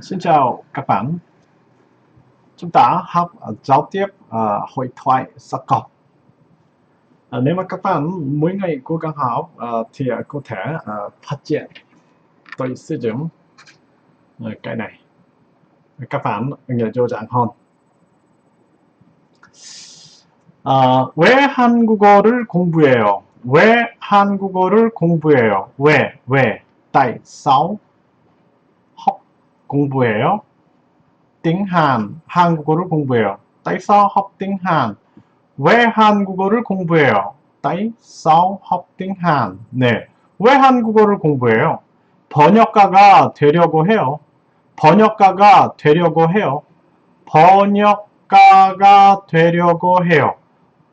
Xin chào các bạn. Chúng ta học uh, giao tiếp uh, hội thoại sắc cọc. Uh, nếu mà các bạn mỗi ngày cố gắng học uh, thì uh, có thể uh, phát triển. Tôi sử dụng uh, cái này. Các bạn nhớ dễ dàng hơn. 어, 왜 한국어를 공부해요? 왜 한국어를 공부해요? 왜? 왜? tại sao học 공부해요? Hàn, 한국어를 공부해요. tại sao học? 왜 한국어를 공부해요? tại sao học? 네. 왜 한국어를 공부해요? 번역가가 되려고 해요. 번역가가 되려고 해요. 번역가가 되려고 해요.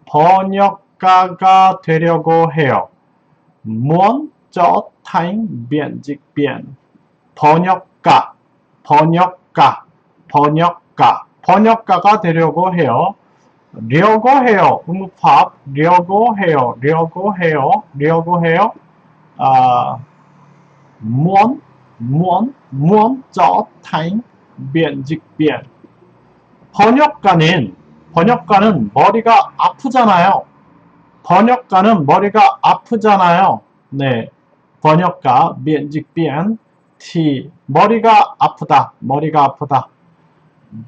번역가가 되려고 해요. muốn trở. 번역가, 번역가, 번역가, 번역가가 되려고 해요. 려고 해요. 응급합, 려고 해요. 려고 해요. 려고 해요. 아, muốn, muốn, muốn. 번역가는 번역가는 머리가 아프잖아요. 번역가는 머리가 아프잖아요. 네. 번역가 면직변 T 머리가 아프다. 머리가 아프다.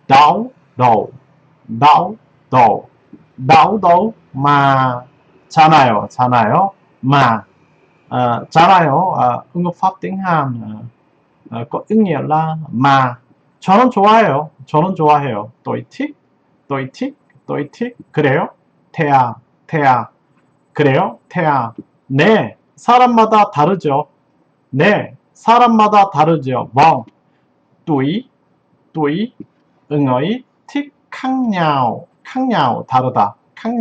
đau đầu đau đầu mà 잖아요. 잖아요. mà à, 잖아요. 아, 아, có ý nghĩa là mà 저는 좋아해요. 저는 좋아해요. thích tôi thích 그래요? 태야 태야 그래요? 태야 네 사람마다 다르죠. 네 사람마다 다르죠. vâng tuổi tuổi 응어이 nhau khác nhau 다르다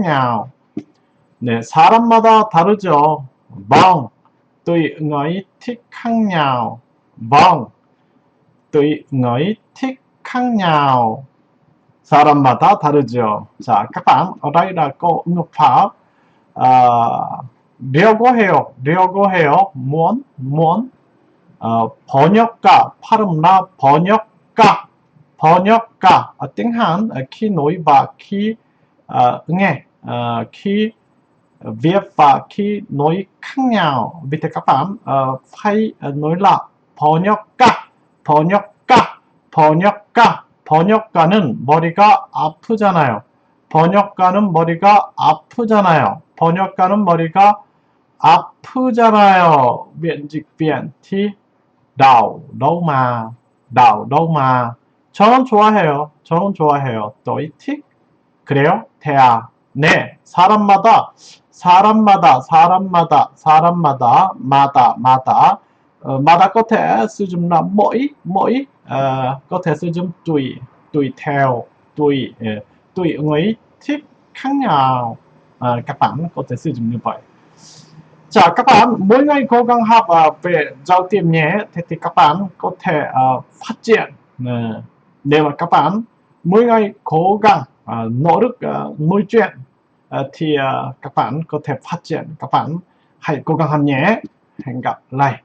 nhau 네 사람마다 다르죠. vâng tuổi 응어이 khác nhau vâng tuổi 응어이 khác nhau 사람마다 다르죠. 자, câu ngữ pháp à, 려고 해요. 려고 해요. muốn muốn à, 번역가 발음 là 번역가 번역가 ở tiếng Hàn khi nói và khi à, nghe à, khi viết và khi nói khác nhau vì thế các bạn uh, phải nói là 번역가 번역가 번역가 번역가는 머리가 아프잖아요. 번역가는 머리가 아프잖아요. 번역가는 머리가 아프잖아요. 면직 mà đau đâu mà 저는 좋아해요. 저는 좋아해요. thích 그래요? 태야 네 사람마다 사람마다 사람마다 사람마다 마다 마다 uh, 마다 mỗi mỗi uh, có thể sử dụng tùy tùy theo tùy uh, tùy người thích khác nhau uh, các bạn có thể sử dụng như vậy Chào các bạn mỗi ngày cố gắng học uh, về giao tiếp nhé. Thì, thì các bạn có thể uh, phát triển uh, nếu mà các bạn mỗi ngày cố gắng uh, nỗ lực uh, nói chuyện uh, thì uh, các bạn có thể phát triển. Các bạn hãy cố gắng học nhé. Hẹn gặp lại.